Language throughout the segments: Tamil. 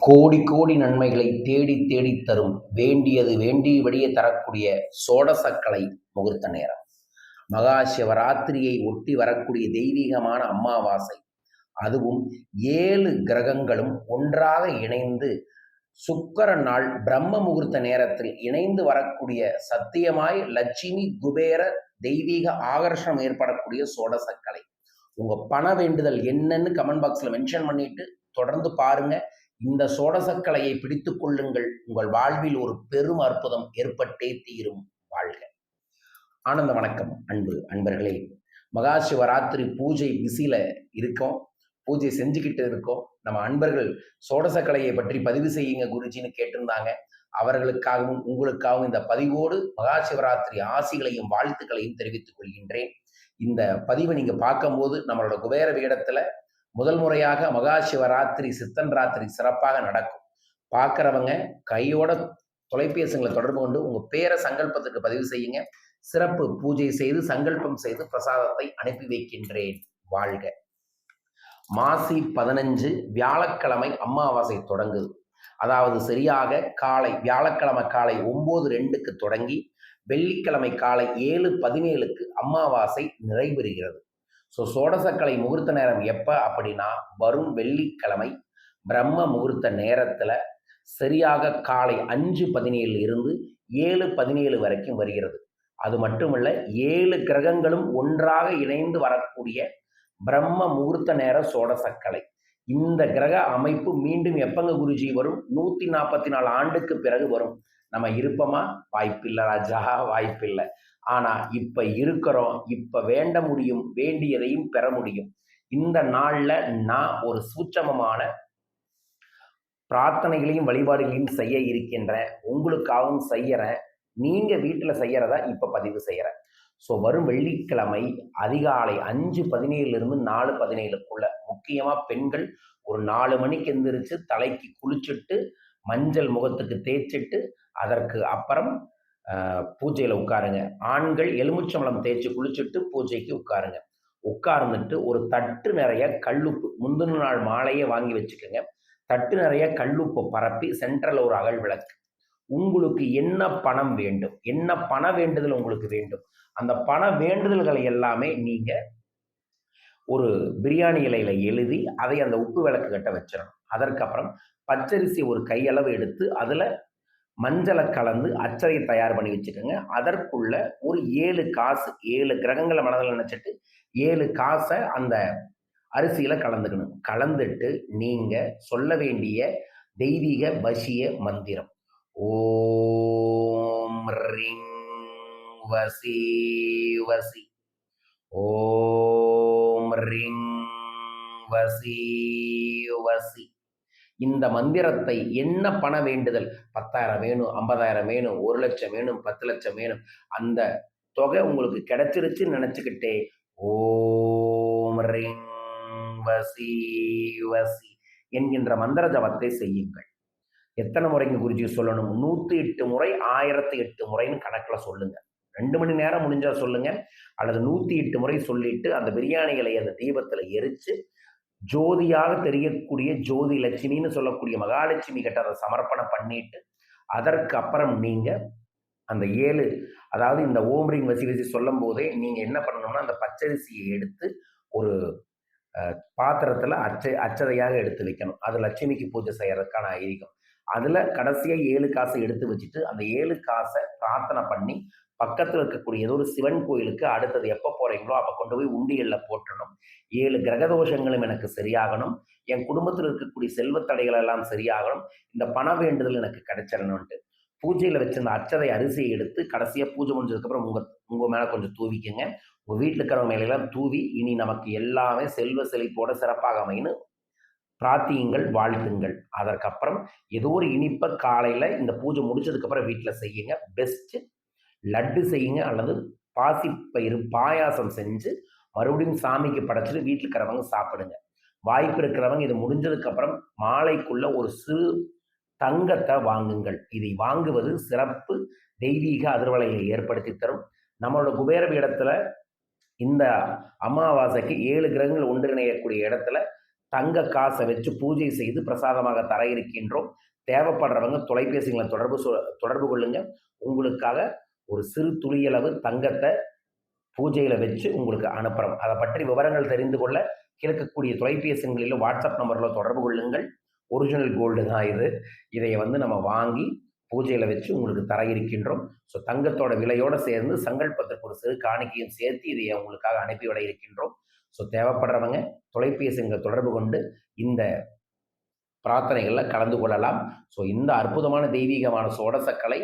கோடி கோடி நன்மைகளை தேடி தேடி தரும் வேண்டியது வேண்டியபடியே தரக்கூடிய சோடசக்கலை முகூர்த்த நேரம். மகா சிவராத்திரியை ஒட்டி வரக்கூடிய தெய்வீகமான அமாவாசை அதுவும் ஏழு கிரகங்களும் ஒன்றாக இணைந்து சுக்கர நாள் பிரம்ம முகூர்த்த நேரத்தில் இணைந்து வரக்கூடிய சத்தியமாய் லட்சுமி குபேர தெய்வீக ஆகர்ஷணம் ஏற்படக்கூடிய சோடசக்கலை உங்க பண வேண்டுதல் என்னன்னு கமெண்ட் பாக்ஸ்ல மென்ஷன் பண்ணிட்டு தொடர்ந்து பாருங்க. இந்த சோடசக்கலையை பிடித்து கொள்ளுங்கள். உங்கள் வாழ்வில் ஒரு பெரும் அற்புதம் ஏற்பட்டே தீரும் வாழ்க. ஆனந்த வணக்கம் அன்பு அன்பர்களே. மகா சிவராத்திரி பூஜை பிஸியில இருக்கோம். பூஜை செஞ்சுக்கிட்டு இருக்கோம். நம்ம அன்பர்கள் சோடசக்கலையை பற்றி பதிவு செய்யுங்க குருஜின்னு கேட்டிருந்தாங்க. அவர்களுக்காகவும் உங்களுக்காகவும் இந்த பதிவோடு மகா சிவராத்திரி ஆசிகளையும் வாழ்த்துக்களையும் தெரிவித்துக் கொள்கின்றேன். இந்த பதிவை நீங்க பார்க்கும்போது நம்மளோட குபேர வேடத்துல முதல் முறையாக மகா சிவராத்திரி சித்தன் ராத்திரி சிறப்பாக நடக்கும். பார்க்குறவங்க கையோட தொலைபேசிகளை தொடர்பு கொண்டு உங்கள் பேரை சங்கல்பத்துக்கு பதிவு செய்யுங்க. சிறப்பு பூஜை செய்து சங்கல்பம் செய்து பிரசாதத்தை அனுப்பி வைக்கின்றேன். வாழ்க. மாசி பதினஞ்சு வியாழக்கிழமை அமாவாசை தொடங்குது. அதாவது சரியாக காலை வியாழக்கிழமை காலை ஒம்பது ரெண்டுக்கு தொடங்கி வெள்ளிக்கிழமை காலை ஏழு பதினேழுக்கு அமாவாசை நிறைவேறுகிறது ஸோ சோடசக்கலை முகூர்த்த நேரம் எப்போ அப்படின்னா வரும் வெள்ளிக்கிழமை பிரம்ம முகூர்த்த நேரத்தில் சரியாக காலை அஞ்சு பதினேழு இருந்து ஏழு பதினேழு வரைக்கும் வருகிறது. அது மட்டுமல்ல ஏழு கிரகங்களும் ஒன்றாக இணைந்து வரக்கூடிய பிரம்ம முகூர்த்த நேர சோடசக்கலை இந்த கிரக அமைப்பு மீண்டும் எப்பங்க குருஜி வரும்? நூற்றி நாற்பத்தி நாலு ஆண்டுக்கு பிறகு வரும். நம்ம இருப்போமா? வாய்ப்பில்லை ராஜா வாய்ப்பில்லை. ஆனா இப்ப இருக்கிறோம் இப்ப வேண்ட முடியும் வேண்டியதையும் பெற முடியும். இந்த நாள்ல நான் ஒரு சூட்சமமான பிரார்த்தனைகளையும் வழிபாடுகளையும் செய்ய இருக்கின்றேன். உங்களுக்காகவும் செய்யறேன். நீங்க வீட்டுல செய்யறதா இப்ப பதிவு செய்யறேன். ஸோ வரும் வெள்ளிக்கிழமை அதிகாலை அஞ்சு பதினேழுலேருந்து நாலு பதினேழுக்குள்ள முக்கியமாக பெண்கள் ஒரு நாலு மணிக்கு எந்திரிச்சு தலைக்கு குளிச்சுட்டு மஞ்சள் முகத்துக்கு தேய்ச்சிட்டு அதற்கு அப்புறம் பூஜையில் உட்காருங்க. ஆண்கள் எலுமிச்சம்பளம் தேய்ச்சி குளிச்சுட்டு பூஜைக்கு உட்காருங்க. உட்கார்ந்துட்டு ஒரு தட்டு நிறைய கல்லுப்பு முந்தின நாள் மாலையே வாங்கி வச்சுக்கோங்க. தட்டு நிறைய கல்லுப்பை பரப்பி சென்ட்ரல் ஒரு அகல் விளக்கு. உங்களுக்கு என்ன பணம் வேண்டும்? என்ன பண வேண்டுதல் உங்களுக்கு வேண்டும்? அந்த பண வேண்டுதல்களை எல்லாமே நீங்க ஒரு பிரியாணி இலையில எழுதி அதை அந்த உப்பு விளக்கு கட்ட வச்சிடணும். அதற்கப்புறம் பச்சரிசி ஒரு கையளவு எடுத்து அதுல மஞ்சளை கலந்து அச்சரையை தயார் பண்ணி வச்சுக்கோங்க. அதற்குள்ள ஒரு ஏழு காசு ஏழு கிரகங்களை மனதில் நினைச்சிட்டு ஏழு காசை அந்த அரிசியில் கலந்துக்கணும். கலந்துட்டு நீங்கள் சொல்ல வேண்டிய தெய்வீக வசிய மந்திரம். ஓம் ரிங் வசி வசி. ஓம் ரிங் வசி வசி. இந்த மந்திரத்தை என்ன பண வேண்டுதல்? பத்தாயிரம் வேணும் ஐம்பதாயிரம் வேணும் ஒரு லட்சம் வேணும் பத்து லட்சம் வேணும். அந்த தொகை உங்களுக்கு கிடைச்சிருச்சுன்னு நினச்சிக்கிட்டே ஓம் ரிங் வசி வசி என்கின்ற மந்திர ஜபத்தை செய்யுங்கள். எத்தனை முறைங்க குருஜி சொல்லணும்? நூற்றி எட்டு முறை ஆயிரத்தி எட்டு முறைன்னு கணக்கில் சொல்லுங்க. ரெண்டு மணி நேரம் முடிஞ்சால் சொல்லுங்க. அல்லது நூற்றி எட்டு முறை சொல்லிட்டு அந்த பிரியாணிகளை அந்த தீபத்தில் எரித்து ஜோதியாக தெரியக்கூடிய ஜோதி லட்சுமின்னு சொல்லக்கூடிய மகாலட்சுமி கிட்ட அதை சமர்ப்பணம் பண்ணிட்டு அதற்கு அப்புறம் நீங்கள் அந்த ஏழு அதாவது இந்த ஓம்ரிங் வசி வசி சொல்லும் போதே நீங்கள் என்ன பண்ணணும்னா அந்த பச்சரிசியை எடுத்து ஒரு பாத்திரத்தில் அச்ச அச்சதையாக எடுத்து வைக்கணும். அது லட்சுமிக்கு பூஜை செய்யறதுக்கான ஐதீகம். அதில் கடைசியாக ஏழு காசை எடுத்து வச்சுட்டு அந்த ஏழு காசை பிரார்த்தனை பண்ணி பக்கத்தில் இருக்கக்கூடிய ஏதோ ஒரு சிவன் கோயிலுக்கு அடுத்தது எப்போ போகிறீங்களோ அப்போ கொண்டு போய் உண்டியல்ல போட்டணும் ஏழு கிரகதோஷங்களும் எனக்கு சரியாகணும். என் குடும்பத்தில் இருக்கக்கூடிய செல்வத்தடைகள் எல்லாம் சரியாகணும். இந்த பண வேண்டுதல் எனக்கு கிடைச்சிடணும்ட்டு பூஜையில் வச்சிருந்த அச்சதை அரிசியை எடுத்து கடைசியாக பூஜை முடிஞ்சதுக்கப்புறம் உங்கள் உங்கள் மேலே கொஞ்சம் தூவிக்கங்க. உங்கள் வீட்டில் இருக்கிறவங்க மேலெல்லாம் தூவி இனி நமக்கு எல்லாமே செல்வ செழிப்போட சிறப்பாக அமைன்னு பிரார்த்தியுங்கள் வாழ்த்துங்கள். அதற்கப்புறம் ஏதோ ஒரு இனிப்பை காலையில் இந்த பூஜை முடிச்சதுக்கப்புறம் வீட்டில் செய்யுங்க. பெஸ்ட்டு லட்டு செய்யுங்க அல்லது பாசிப்பயிறு பாயாசம் செஞ்சு மறுபடியும் சாமிக்கு படைச்சிட்டு வீட்டில் இருக்கிறவங்க சாப்பிடுங்க. வாய்ப்பு இருக்கிறவங்க இது முடிஞ்சதுக்கப்புறம் மாலைக்குள்ள ஒரு சிறு தங்கத்தை வாங்குங்கள். இதை வாங்குவது சிறப்பு தெய்வீக அதிர்வலையை ஏற்படுத்தி தரும். நம்மளோட குபேர இடத்துல இந்த அமாவாசைக்கு ஏழு கிரகங்கள் ஒன்றிணையக்கூடிய இடத்துல தங்க காசை வச்சு பூஜை செய்து பிரசாதமாக தர இருக்கின்றோம். தேவைப்படுறவங்க தொலைபேசிகளை தொடர்பு சொ- தொடர்பு கொள்ளுங்க. உங்களுக்காக ஒரு சிறு துளியளவு தங்கத்தை பூஜையில் வச்சு உங்களுக்கு அனுப்புகிறோம் அதை பற்றி விவரங்கள் தெரிந்து கொள்ள கிடைக்கக்கூடிய தொலைபேசிகளில் வாட்ஸ்அப் நம்பரில் தொடர்பு கொள்ளுங்கள். ஒரிஜினல் கோல்டு தான் இது. இதை வந்து நம்ம வாங்கி பூஜையில் வச்சு உங்களுக்கு தர இருக்கின்றோம். ஸோ தங்கத்தோட விலையோடு சேர்ந்து சங்கல்பத்திற்கு ஒரு சிறு காணிக்கையும் சேர்த்து இதை உங்களுக்காக அனுப்பிவிட இருக்கின்றோம். ஸோ தேவைப்படுறவங்க தொலைபேசிகளை தொடர்பு கொண்டு இந்த பிரார்த்தனைகளில் கலந்து கொள்ளலாம். ஸோ இந்த அற்புதமான தெய்வீகமான சோடசக்கலை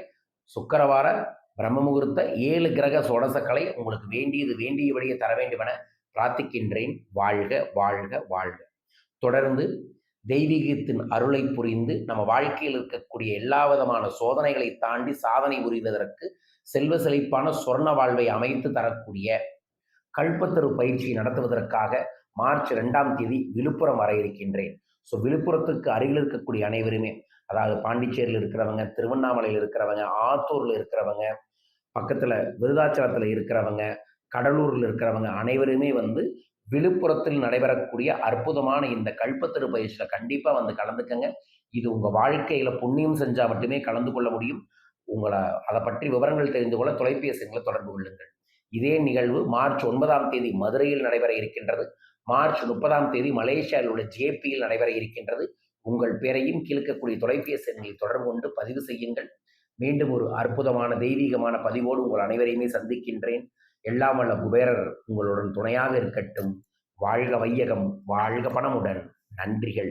சுக்கரவார பிரம்ம முகூர்த்த ஏழு கிரக சோடசக்கலை உங்களுக்கு வேண்டியது வேண்டியபடியே தர வேண்டுமென பிரார்த்திக்கின்றேன். வாழ்க வாழ்க வாழ்க. தொடர்ந்து தெய்வீகத்தின் அருளை புரிந்து நம்ம வாழ்க்கையில் இருக்கக்கூடிய எல்லா விதமான சோதனைகளை தாண்டி சாதனை புரிவதற்கு செல்வ செழிப்பான சொர்ண வாழ்வை அமைத்து தரக்கூடிய கல்பத்தரு பயிற்சி நடத்துவதற்காக மார்ச் ரெண்டாம் தேதி விழுப்புரம் வர இருக்கின்றேன். ஸோ விழுப்புரத்துக்கு அருகில் இருக்கக்கூடிய அனைவருமே அதாவது பாண்டிச்சேரியில் இருக்கிறவங்க திருவண்ணாமலையில் இருக்கிறவங்க ஆத்தூரில் இருக்கிறவங்க பக்கத்தில் விருதாச்சலத்தில் இருக்கிறவங்க கடலூரில் இருக்கிறவங்க அனைவருமே வந்து விழுப்புரத்தில் நடைபெறக்கூடிய அற்புதமான இந்த கல்பத்திரு பயிற்சியில் கண்டிப்பாக வந்து கலந்துக்கங்க. இது உங்கள் வாழ்க்கையில் புண்ணியம் செஞ்சால் மட்டுமே கலந்து கொள்ள முடியும். உங்களை அதை பற்றி விவரங்கள் தெரிந்து கொள்ள தொலைபேசிகளை தொடர்பு கொள்ளுங்கள். இதே நிகழ்வு மார்ச் ஒன்பதாம் தேதி மதுரையில் நடைபெற இருக்கின்றது. மார்ச் முப்பதாம் தேதி மலேசியாவில் உள்ள ஜேபியில் நடைபெற இருக்கின்றது. உங்கள் பேரையும் கீழ்க்கக்கூடிய தொலைபேசி எண்ணில் தொடர்பு கொண்டு பதிவு செய்யுங்கள். மீண்டும் ஒரு அற்புதமான தெய்வீகமான பதிவோடு உங்கள் அனைவரையுமே சந்திக்கின்றேன். எல்லாம் வல்ல குபேரர் உங்களுடன் துணையாக இருக்கட்டும். வாழ்க வையகம் வாழ்க பணமுடன். நன்றிகள்.